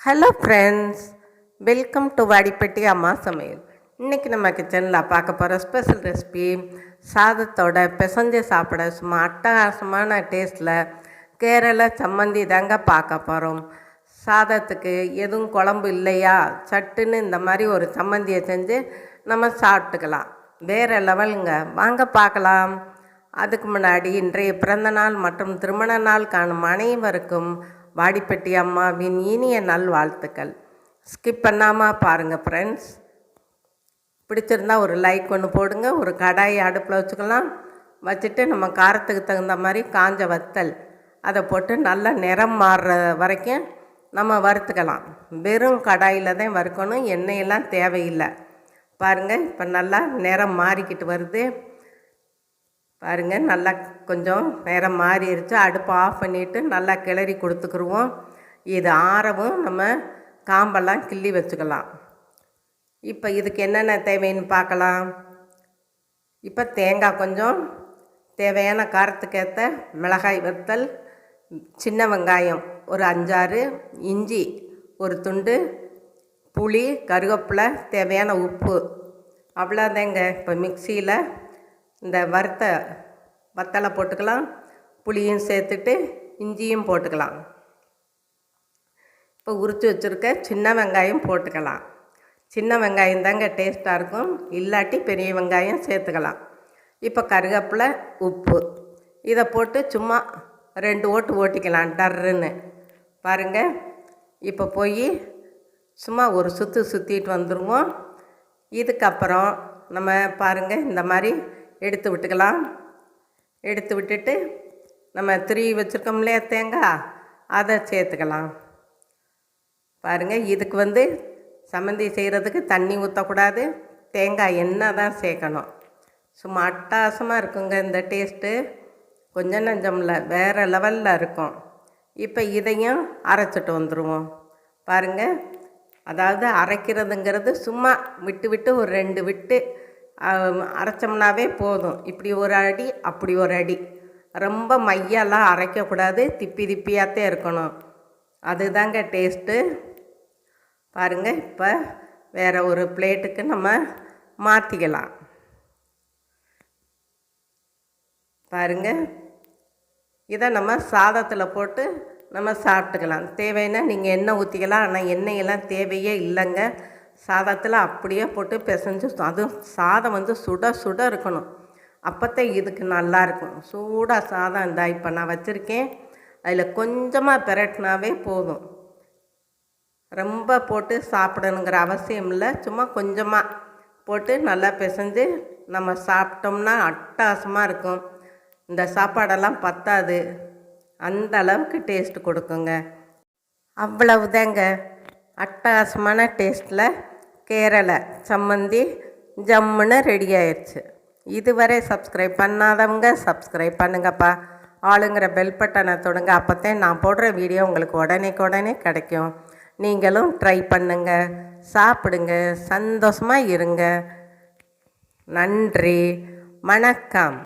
Hello friends welcome to Vadipatti அம்மா சமையல் இன்றைக்கி நம்ம கிச்சனில் பார்க்க போகிற ஸ்பெஷல் ரெசிபி சாதத்தோட பிசைஞ்சு சாப்பிட சும்மா அட்டகாசமான டேஸ்ட்டில் கேரள சம்மந்தி தாங்க பார்க்க போகிறோம் சாதத்துக்கு எதுவும் குழம்பு இல்லையா? சட்டுன்னு இந்த மாதிரி ஒரு சம்மந்தியை செஞ்சு நம்ம சாப்பிட்டுக்கலாம். வேறு லெவலுங்க. வாங்க பார்க்கலாம். அதுக்கு முன்னாடி இன்றைய பிறந்த நாள் மற்றும் திருமண நாள் காணும் அனைவருக்கும் வாடிப்பட்டி அம்மாவின் இனிய நல்வாழ்த்துக்கள். ஸ்கிப் பண்ணாமல் பாருங்கள் ஃப்ரெண்ட்ஸ் பிடிச்சிருந்தா ஒரு லைக் ஒன்று போடுங்க ஒரு கடாயை அடுப்பில் வச்சுக்கலாம். வச்சுட்டு நம்ம காரத்துக்கு தகுந்த மாதிரி காஞ்ச வத்தல் அதை போட்டு நல்லா நிறம் மாறுற வரைக்கும் நம்ம வறுத்துக்கலாம். வெறும் கடாயில் தான் வறுக்கணும் எண்ணெயெல்லாம் தேவையில்லை. பாருங்கள் இப்போ நல்லா நிறம் மாறிக்கிட்டு வருது. பாருங்கள் நல்லா கொஞ்சம் நேரம் மாறிடுச்சு அடுப்பு ஆஃப் பண்ணிவிட்டு நல்லா கிளறி கொடுத்துக்குருவோம். இது ஆறவும் நம்ம காம்பெல்லாம் கிள்ளி வச்சுக்கலாம். இப்போ இதுக்கு என்னென்ன தேவைன்னு பார்க்கலாம். இப்போ தேங்காய் கொஞ்சம் தேவையான காரத்துக்கேற்ற மிளகாய் வத்தல் சின்ன வெங்காயம் ஒரு அஞ்சாறு இஞ்சி ஒரு துண்டு புளி கருவேப்பிலை தேவையான உப்பு. அவ்வளோதாங்க. இப்போ மிக்சியில் இந்த வறுத்த வத்தலை போட்டுக்கலாம். புளியும் சேர்த்துட்டு இஞ்சியும் போட்டுக்கலாம். இப்போ உரித்து வச்சுருக்க சின்ன வெங்காயம் போட்டுக்கலாம். சின்ன வெங்காயம் தாங்க டேஸ்ட்டாக இருக்கும். இல்லாட்டி பெரிய வெங்காயம் சேர்த்துக்கலாம். இப்போ கருவேப்பிலை உப்பு. இதை போட்டு சும்மா ரெண்டு ஓட்டு ஓட்டிக்கலாம் டர்ருன்னு. பாருங்கள் இப்போ போய் சும்மா ஒரு சுற்று சுற்றிட்டு வந்துடுவோம் இதுக்கப்புறம் நம்ம பாருங்கள் இந்த மாதிரி எடுத்து விட்டுக்கலாம். எடுத்து விட்டுட்டு நம்ம திருவி வச்சுருக்கோம் இல்லையா தேங்காய் அதை சேர்த்துக்கலாம். பாருங்கள் இதுக்கு வந்து சம்மந்தி செய்கிறதுக்கு தண்ணி ஊற்றக்கூடாது தேங்காய் எண்ணெய் தான் சேர்க்கணும். சும்மா அட்டாசமாக இருக்குங்க இந்த டேஸ்ட்டு கொஞ்சம் நஞ்சமில்ல வேறு லெவலில் இருக்கும். இப்போ இதையும் அரைச்சிட்டு வந்துடுவோம் பாருங்கள் அதாவது அரைக்கிறதுங்கிறது சும்மா விட்டு விட்டு ஒரு ரெண்டு விட்டு அரைச்சோம்னாவே போதும். இப்படி ஒரு அடி அப்படி ஒரு அடி. ரொம்ப மையெல்லாம் அரைக்கக்கூடாது. திப்பி திப்பியாகத்தே இருக்கணும். அதுதாங்க டேஸ்ட்டு. பாருங்கள் இப்போ வேறு ஒரு பிளேட்டுக்கு நம்ம மாற்றிக்கலாம் பாருங்கள் இதை நம்ம சாதத்தில் போட்டு நம்ம சாப்பிட்டுக்கலாம். தேவைன்னா நீங்கள் எண்ணெய் ஊற்றிக்கலாம் ஆனால் எண்ணெயெல்லாம் தேவையே இல்லைங்க. சாதத்தில் அப்படியே போட்டு பிசைஞ்சு அதுவும் சாதம் வந்து சுட சுட இருக்கணும். அப்போத்தான் இதுக்கு நல்லாயிருக்கும் சூடாக சாதம் இந்த இப்போ நான் வச்சுருக்கேன். அதில் கொஞ்சமாக பிரட்டினாவே போதும். ரொம்ப போட்டு சாப்பிடணுங்கிற அவசியம் இல்லை. சும்மா கொஞ்சமாக போட்டு நல்லா பிசைஞ்சு நம்ம சாப்பிட்டோம்னா அட்டாசமாக இருக்கும். இந்த சாப்பாடெல்லாம் பத்தாது. அந்த அளவுக்கு டேஸ்ட் கொடுக்குங்க. அவ்வளவுதாங்க. அட்டகாசமான டேஸ்ட்டில் கேரளா சம்மந்தி ஜம்முன்னு ரெடி ஆயிடுச்சு இதுவரை சப்ஸ்கிரைப் பண்ணாதவங்க சப்ஸ்கிரைப் பண்ணுங்கப்பா. ஆளுங்கிற பெல் பட்டனை தொடுங்க. அப்போத்தான் நான் போடுற வீடியோ உங்களுக்கு உடனே உடனே கிடைக்கும். நீங்களும் ட்ரை பண்ணுங்க. சாப்பிடுங்க. சந்தோஷமாக இருங்க. நன்றி. வணக்கம்.